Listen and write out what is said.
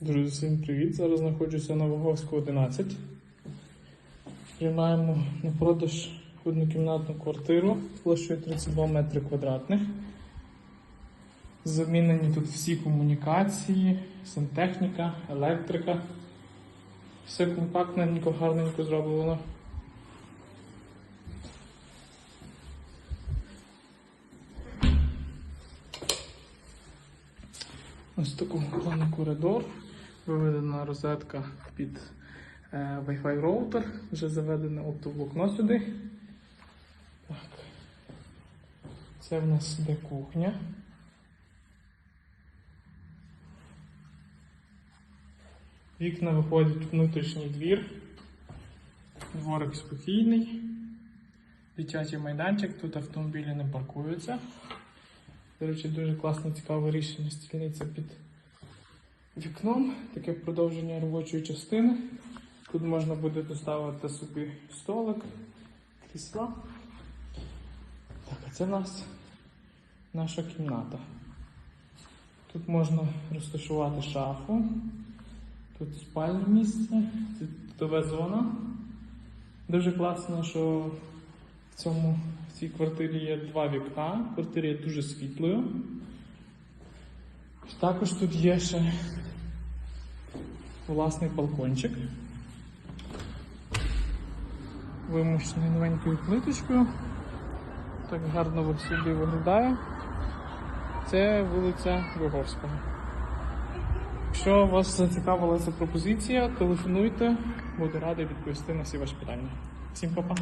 Друзі, всім привіт! Зараз знаходжуся на Ваговську 11. Приймаємо на продаж однокімнатну квартиру площею 32 метри квадратних. Замінені тут всі комунікації, сантехніка, електрика. Все компактненько, гарненько зроблено. Ось такого плану коридор. Виведена розетка під е, Wi-Fi роутер. Вже заведене оптоволокно сюди. Так. Це в нас іде кухня. Вікна виходять в внутрішній двір. Дворик спокійний. Дитячий майданчик, тут автомобілі не паркуються. До речі, дуже класне цікаве рішення стільниця під вікном, таке продовження робочої частини. Тут можна буде доставити собі столик, крісла. Так, а це в нас наша кімната. Тут можна розташувати шафу, тут спальне місце, тутова зона. Дуже класно, що в цьому в цій квартирі є два вікна. Квартира є дуже світлою. Також тут є ще власний балкончик. Вимушений новенькою плиточкою. Так гарно собі виглядає. Це вулиця Виговського. Якщо вас зацікавила ця пропозиція, телефонуйте, буду радий відповісти на всі ваші питання. Всім па-па!